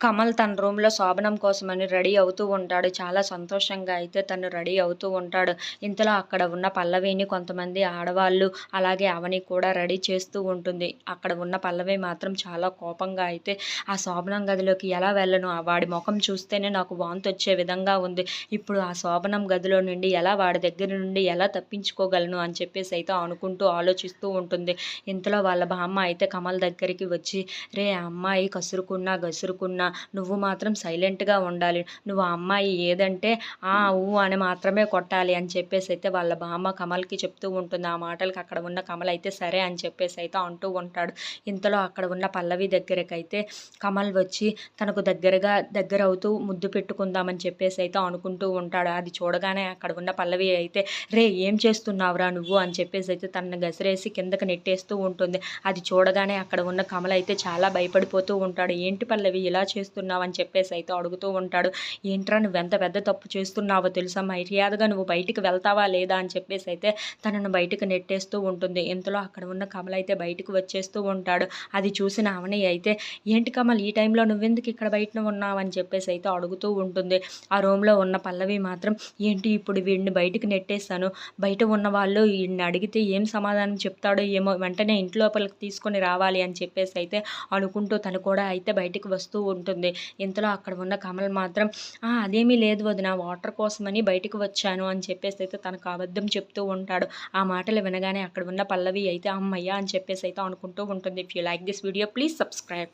కమల్ తన రూమ్‌లో శోభనం కోసమని రెడీ అవుతూ ఉంటాడు. చాలా సంతోషంగా అయితే తను రెడీ అవుతూ ఉంటాడు. ఇంతలో అక్కడ ఉన్న పల్లవిని కొంతమంది ఆడవాళ్ళు, అలాగే అవని కూడా రెడీ చేస్తూ ఉంటుంది. అక్కడ ఉన్న పల్లవి మాత్రం చాలా కోపంగా అయితే ఆ శోభనం గదిలోకి ఎలా వెళ్ళను? వాడి ముఖం చూస్తేనే నాకు వాంతి వచ్చే విధంగా ఉంది. ఇప్పుడు ఆ శోభనం గదిలో నుండి ఎలా వాడి దగ్గర నుండి ఎలా తప్పించుకోగలను? అని చెప్పేసి అయితే అనుకుంటూ ఆలోచిస్తూ ఉంటుంది. ఇంతలో వాళ్ళ బామ్మ అయితే కమల్ దగ్గరికి వచ్చి రే అమ్మాయి కసురుకున్నా, గసురుకున్నా నువ్వు మాత్రం సైలెంట్గా ఉండాలి. నువ్వు ఆ అమ్మాయి ఏదంటే ఆ ఊ అని మాత్రమే కొట్టాలి అని చెప్పేసి అయితే వాళ్ళ బామ్మ కమల్కి చెప్తూ ఉంటుంది. ఆ మాటలకి అక్కడ ఉన్న కమల్ అయితే సరే అని చెప్పేసి అయితే అంటూ ఉంటాడు. ఇంతలో అక్కడ ఉన్న పల్లవి దగ్గరకైతే కమల్ వచ్చి తనకు దగ్గరగా దగ్గర అవుతూ ముద్దు పెట్టుకుందామని చెప్పేసి అయితే అనుకుంటూ ఉంటాడు. అది చూడగానే అక్కడ ఉన్న పల్లవి అయితే రే ఏం చేస్తున్నావురా నువ్వు? అని చెప్పేసి అయితే తనను గసిరేసి కిందకి నెట్టేస్తూ ఉంటుంది. అది చూడగానే అక్కడ ఉన్న కమల్ అయితే చాలా భయపడిపోతూ ఉంటాడు. ఏంటి పల్లవి ఇలా చేస్తున్నావు అని చెప్పేసి అయితే అడుగుతూ ఉంటాడు. ఏంట్రా నువ్వు ఎంత పెద్ద తప్పు చేస్తున్నావో తెలుసా మర్యాదగా నువ్వు బయటికి వెళ్తావా లేదా? అని చెప్పేసి అయితే తనను బయటకు నెట్టేస్తూ ఉంటుంది. ఇంతలో అక్కడ ఉన్న కమల్ అయితే బయటకు వచ్చేస్తూ ఉంటాడు. అది చూసిన అవని అయితే ఏంటి కమల్ ఈ టైంలో నువ్వెందుకు ఇక్కడ బయట ఉన్నావు? అని చెప్పేసి అయితే అడుగుతూ ఉంటుంది. ఆ రూమ్లో ఉన్న పల్లవి మాత్రం ఏంటి ఇప్పుడు వీడిని బయటకు నెట్టేస్తాను బయట ఉన్న వాళ్ళు వీడిని అడిగితే ఏం సమాధానం చెప్తాడో ఏమో వెంటనే ఇంట్లోపలికి తీసుకొని రావాలి అని చెప్పేసి అయితే అనుకుంటూ తను కూడా అయితే బయటకు వస్తూ ఉంటుంది. ఇంతలో అక్కడ ఉన్న కమల్ మాత్రం అదేమీ లేదు వదిన వాటర్ కోసమని బయటకు వచ్చాను అని చెప్పేసి అయితే తనకు అబద్ధం చెప్తూ ఉంటాడు. ఆ మాటలు వినగానే అక్కడ ఉన్న పల్లవి అయితే అమ్మయ్య అని చెప్పేసి అయితే అనుకుంటూ ఉంటుంది. If you like this video please subscribe